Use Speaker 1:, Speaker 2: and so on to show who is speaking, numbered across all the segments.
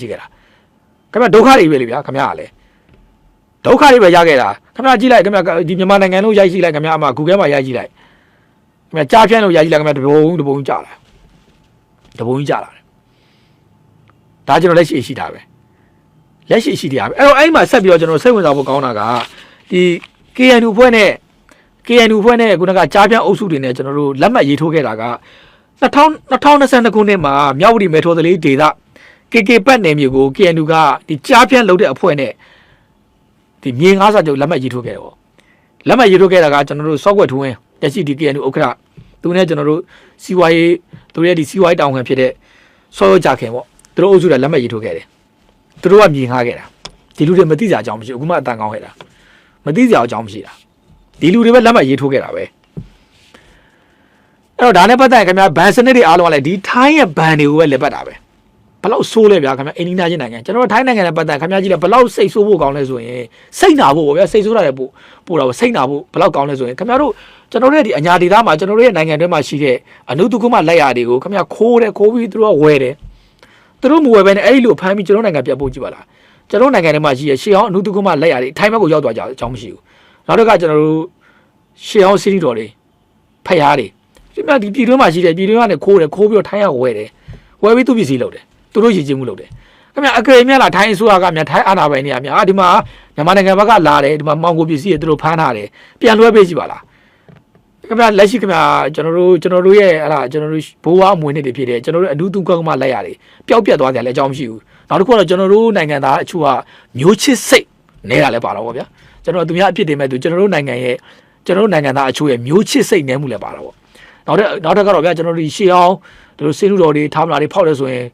Speaker 1: ရှိခဲ့တာခင်ဗျဒုက္ခတွေပဲလေဗျာခင်ဗျာကလည်းဒုက္ခတွေပဲရခဲ့တာခင်ဗျာကြည့်လိုက်ခင်ဗျာဒီမြန်မာနိုင်ငံလုံးရိုက်ကြည့်လိုက်ခင်ဗျာအမှ Google မှာရိုက်ကြည့်လိုက်ခင်ဗျာကြားဖြန့်လို့ရိုက်ကြည့်လိုက်ခင်ဗျာတဘုံတဘုံကြာလာတဘုံကြီးကြာလာတယ်ဒါကျွန်တော်လက်ရှိရှိတာပဲလက်ရှိရှိတရားပဲအဲ့တော့အဲ့ဒီမှာဆက်ပြီးတော့ကျွန်တော်စိတ်ဝင်စားဖို့ကောင်းတာကဒီ KNU ဖွဲ့နဲ့ KNU ဖွဲ့နဲ့ခုနကကြားဖြန့်အုပ်စုတွေနဲ့ကျွန်တော်တို့လက်မှတ်ရေးထိုးခဲ့တာက2000 2022ခုနှစ်မှာမြောက်ဝတီမဲထော်သလေးဒေသ KK ပတ်နယ်မြေကို KNU ကဒီကြားဖြန့်လုပ်တဲ့အဖွဲ့နဲ့ဒီမြေငါးစာချုပ်လက်မှတ်ရေးထိုးခဲ့တယ်ပေါ့လက်မှတ်ရေးထိုးခဲ့တာကကျွန်တော်တို့ software ထိုးဝင်တက်ရှိဒီ KNU ဥက္ကဋ္ဌသူနဲ့ကျွန်တော်တို့စီဝါရေးသူရဲ့ဒီစီဝါရေးတောင်ခံဖြစ်တဲ့စောရကြခင်ပေါ့သူတို့အုပ်စုကလက်မှတ်ရေးထိုးခဲ့တယ်သူတို့ကမြေငါးခဲ့တာဒီလူတွေမသိကြအကြောင်းမရှိဘူးအခုမှအတန်ကောင်းခဲ့တာမသိကြအကြောင်းမရှိတာဒီလူတွေပဲလက်မှတ်ရေးထိုးခဲ့တာပဲအဲ့တော့ဒါနဲ့ပတ်သက်ရင်ခင်ဗျာဘန်စနစ်တွေအားလုံးကလည်းဒီထိုင်းရဲ့ဘန်တွေကိုပဲလက်ပတ်တာပဲ ဘလောက်ဆိုးလဲဗျာခင်ဗျာအိန္ဒိယချင်းနိုင်ငံကျွန်တော်တို့ထိုင်းနိုင်ငံနဲ့ပတ်သက်ခင်ဗျာကြည့်လဲဘလောက်စိတ်ဆိုးဖို့ကောင်းလဲဆိုရင်စိတ်နာဖို့ပေါ့ဗျာစိတ်ဆိုးတာလည်းပို့ပို့တော့စိတ်နာဖို့ဘလောက်ကောင်းလဲဆိုရင်ခင်ဗျာတို့ကျွန်တော်တို့ရဲ့ဒီအညာဒေသမှာကျွန်တော်တို့ရဲ့နိုင်ငံတွင်းမှာရှိတဲ့အနုတုကုမလက်ရာတွေကိုခင်ဗျာခိုးတယ်ခိုးပြီးသူတို့ကဝယ်တယ်သူတို့မဝယ်ဘဲနဲ့အဲ့ဒီလိုဖမ်းပြီးကျွန်တော်နိုင်ငံပြတ်ဖို့ကြည့်ပါလားကျွန်တော်နိုင်ငံထဲမှာရှိရရှေးအောင်အနုတုကုမလက်ရာတွေထိုင်းဘက်ကိုရောက်သွားကြအကြောင်းမရှိဘူးနောက်တစ်ခါကျွန်တော်တို့ရှေးအောင်စီးရီတော်တွေဖျားတွေခင်ဗျာဒီပြည်တွင်းမှာရှိတယ်ပြည်တွင်းကနေခိုးတယ်ခိုးပြီးတော့ထိုင်းကဝယ်တယ်ဝယ်ပြီးသူ့ပစ္စည်းလုပ်တယ် သူတို့ရည်ကြည်မှုလုပ်တယ်ခင်ဗျအကယ်မြတ်လာထိုင်းအစိုးရကမြတ်ထိုင်းအာဏာပိုင်တွေကမြတ်အာဒီမှာမြန်မာနိုင်ငံဘက်ကလာတယ်ဒီမှာမောင်ကိုပစ္စည်းတွေသူတို့ဖမ်းထားတယ်ပြန်လွှဲပေးကြည့်ပါလားခင်ဗျလက်ရှိခင်ဗျကျွန်တော်တို့ကျွန်တော်တို့ရဲ့အဲ့ဒါကျွန်တော်တို့ဘိုးဘွားအမွေနှစ်တွေဖြစ်တယ်ကျွန်တော်တို့အနုတုကောက်ကမှလက်ရတယ်ပျောက်ပြတ်သွားတယ်လည်းအကြောင်းမရှိဘူးနောက်တစ်ခုကတော့ကျွန်တော်တို့နိုင်ငံသားအချို့ကမျိုးချစ်စိတ်နေတာလည်းပါတော့ဗောဗျာကျွန်တော်သူများအဖြစ်တင်မဲ့သူကျွန်တော်တို့နိုင်ငံရဲ့ကျွန်တော်တို့နိုင်ငံသားအချို့ရဲ့မျိုးချစ်စိတ်နေမှုလည်းပါတော့ဗောနောက်တစ်နောက်တစ်ခါတော့ဗျာကျွန်တော်တို့ရှေးအောင်တို့စေလူတော်တွေထားမလာတွေဖောက်တယ်ဆိုရင်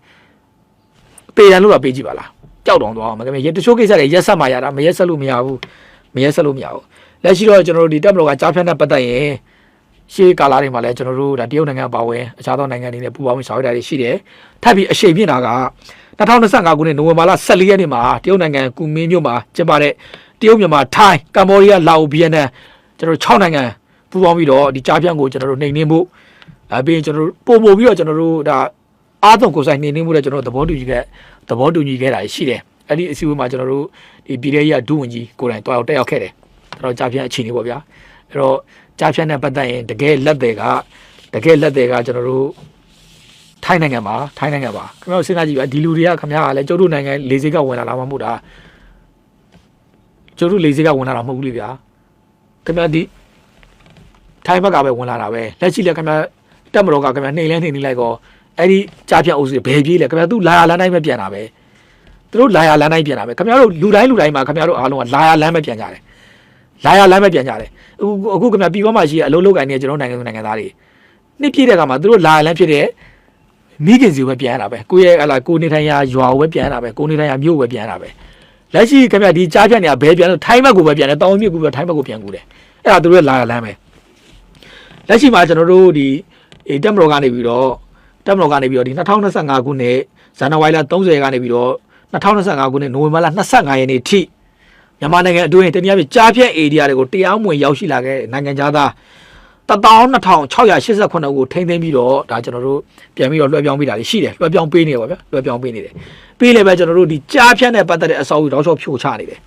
Speaker 1: ပေရန်လို့တော့ပေးကြည့်ပါလားကြောက်တောင်သွားအောင်မကမဲရတချို့ကိစ္စတွေရက်ဆက်မှရတာမရက်ဆက်လို့မရဘူးမရက်ဆက်လို့မရဘူးလက်ရှိတော့ကျွန်တော်တို့ဒီတက်မတော်ကကြားဖြတ်တဲ့ပတ်သက်ရင်ရှေးကာလတွေမှာလည်းကျွန်တော်တို့ဒါတရုတ်နိုင်ငံပါဝင်အခြားသောနိုင်ငံတွေနဲ့ပူးပေါင်းဆောင်ရွက်တာတွေရှိတယ်ထပ်ပြီးအရှိန်ပြင်းတာက2025ခုနှစ်နိုဝင်ဘာလ14ရက်နေ့မှာတရုတ်နိုင်ငံကူမင်းမြို့မှာကျင်းပတဲ့တရုတ်မြန်မာထိုင်းကမ္ဘောဒီးယားလာအိုဗီယက်နမ်ကျွန်တော်တို့6နိုင်ငံပူးပေါင်းပြီးတော့ဒီကြားဖြတ်ကိုကျွန်တော်တို့နှိမ်နင်းဖို့အဲပြီးရင်ကျွန်တော်တို့ပုံပို့ပြီးတော့ကျွန်တော်တို့ဒါ အားသုံးကိုယ်ဆိုင်နှိမ်နင်းမှုတဲ့ကျွန်တော်တို့သဘောတူညီခဲ့သဘောတူညီခဲ့တာရှိတယ်အဲ့ဒီအစည်းအဝေးမှာကျွန်တော်တို့ဒီပြည်ထောင်ကြီးဒုဝန်ကြီးကိုယ်တိုင်တွားရောက်တက်ရောက်ခဲ့တယ်အဲ့တော့ကြားဖြတ်အခြေအနေပေါ့ဗျာအဲ့တော့ကြားဖြတ်နဲ့ပတ်သက်ရင်တကယ်လက်တွေကတကယ်လက်တွေကကျွန်တော်တို့ထိုင်းနိုင်ငံမှာထိုင်းနိုင်ငံမှာခင်ဗျားတို့စဉ်းစားကြည့်ပါဒီလူတွေကခင်ဗျားကလည်းကျုပ်တို့နိုင်ငံလေးစိတ်ကဝင်လာတာမှမဟုတ်တာကျုပ်တို့လေးစိတ်ကဝင်လာတာမဟုတ်ဘူးလေဗျာခင်ဗျားဒီထိုင်းဘက်ကပဲဝင်လာတာပဲလက်ရှိလည်းခင်ဗျားတက်မတော်ကခင်ဗျားနှိမ်လဲနှိမ်နေလိုက်ကော အဲ့ဒီကြားဖြတ်အုပ်စုဘယ်ပြေးလဲခင်ဗျားသူလာရလမ်းတိုင်းပဲပြန်တာပဲသူတို့လာရလမ်းတိုင်းပြန်တာပဲခင်ဗျားတို့လူတိုင်းလူတိုင်းမှာခင်ဗျားတို့အားလုံးကလာရလမ်းပဲပြန်ကြတယ်လာရလမ်းပဲပြန်ကြတယ်အခုအခုခင်ဗျားပြည်ပမှာရှိတဲ့အလုံးလုံးကိုင်းနေကျွန်တော်နိုင်ငံသူနိုင်ငံသားတွေနှစ်ပြည့်တဲ့အခါမှာသူတို့လာရလမ်းဖြစ်တဲ့မိခင်စီကိုပဲပြန်ရတာပဲကိုယ့်ရဲ့ဟလာကိုနေထိုင်ရာရွာကိုပဲပြန်ရတာပဲကိုနေထိုင်ရာမြို့ကိုပဲပြန်ရတာပဲလက်ရှိခင်ဗျားဒီကြားဖြတ်နေတာဘယ်ပြန်လို့ထိုင်းဘက်ကိုပဲပြန်တယ်တောင်မြစ်ကိုပဲထိုင်းဘက်ကိုပြန်ကူတယ်အဲ့ဒါသူတို့လာရလမ်းပဲလက်ရှိမှာကျွန်တော်တို့ဒီတက်မတော်ကနေပြီးတော့ တက်မတော်ကနေပြီးတော့ဒီ2025ခုနှစ်ဇန်နဝါရီလ30ကနေပြီးတော့2025ခုနှစ်နိုဝင်ဘာလ25ရက်နေ့ထိမြန်မာနိုင်ငံအတွင်းတနည်းအားဖြင့်ကြားဖြတ်ဧရိယာတွေကိုတရားမဝင်ရောက်ရှိလာခဲ့တဲ့နိုင်ငံသား12689ကိုထိန်းသိမ်းပြီးတော့ဒါကျွန်တော်တို့ပြန်ပြီးတော့လွှဲပြောင်းပေးတာတွေရှိတယ်လွှဲပြောင်းပေးနေတယ်ပေါ့ဗျာလွှဲပြောင်းပေးနေတယ်ပြီးလည်းပဲကျွန်တော်တို့ဒီကြားဖြတ်နဲ့ပတ်သက်တဲ့အစောအုပ်တောက်လျှောက်ဖြိုချနေတယ်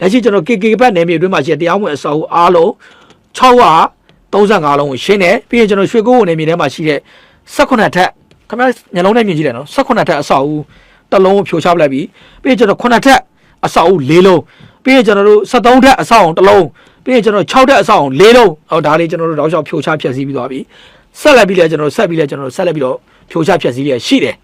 Speaker 1: လက်ရှိကျွန်တော် KK ဘတ်နယ်မြေအတွင်းမှာရှိတဲ့တရားမဝင်အစောအုပ်အားလုံး635လုံးကိုရှင်းတယ်ပြီးရင်ကျွန်တော်ရွှေကိုးကိုနယ်မြေထဲမှာရှိတဲ့ 18ထက်ခင်ဗျာညလုံးနဲ့မြင်ကြည့်တယ်နော်18ထက်အဆောက်အဦတစ်လုံးကိုဖြိုချပလိုက်ပြီးပြီးရင်ကျွန်တော်9ထက်အဆောက်အဦ၄လုံးပြီးရင်ကျွန်တော်တို့73ထက်အဆောက်အဦတစ်လုံးပြီးရင်ကျွန်တော်6ထက်အဆောက်အဦ၄လုံးဟောဒါလေးကျွန်တော်တို့တောက်လျှောက်ဖြိုချဖျက်ဆီးပြီးသွားပြီဆက်လက်ပြီးလဲကျွန်တော်တို့ဆက်ပြီးလဲကျွန်တော်တို့ဆက်လက်ပြီးတော့ဖြိုချဖျက်ဆီးရရှိတယ်